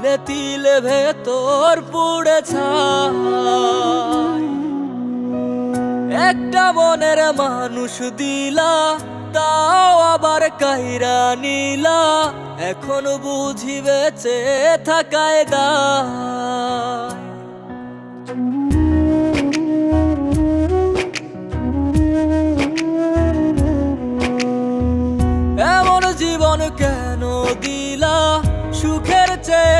তিলে তিলে ভেতর পুড়ে একটা মনের মানুষ দিলা, তাও আবার কাইরা নিলা। এখন বুঝি বেঁচে থাকায় দায়। এমন জীবন কেন দিলা? সুখের চেয়ে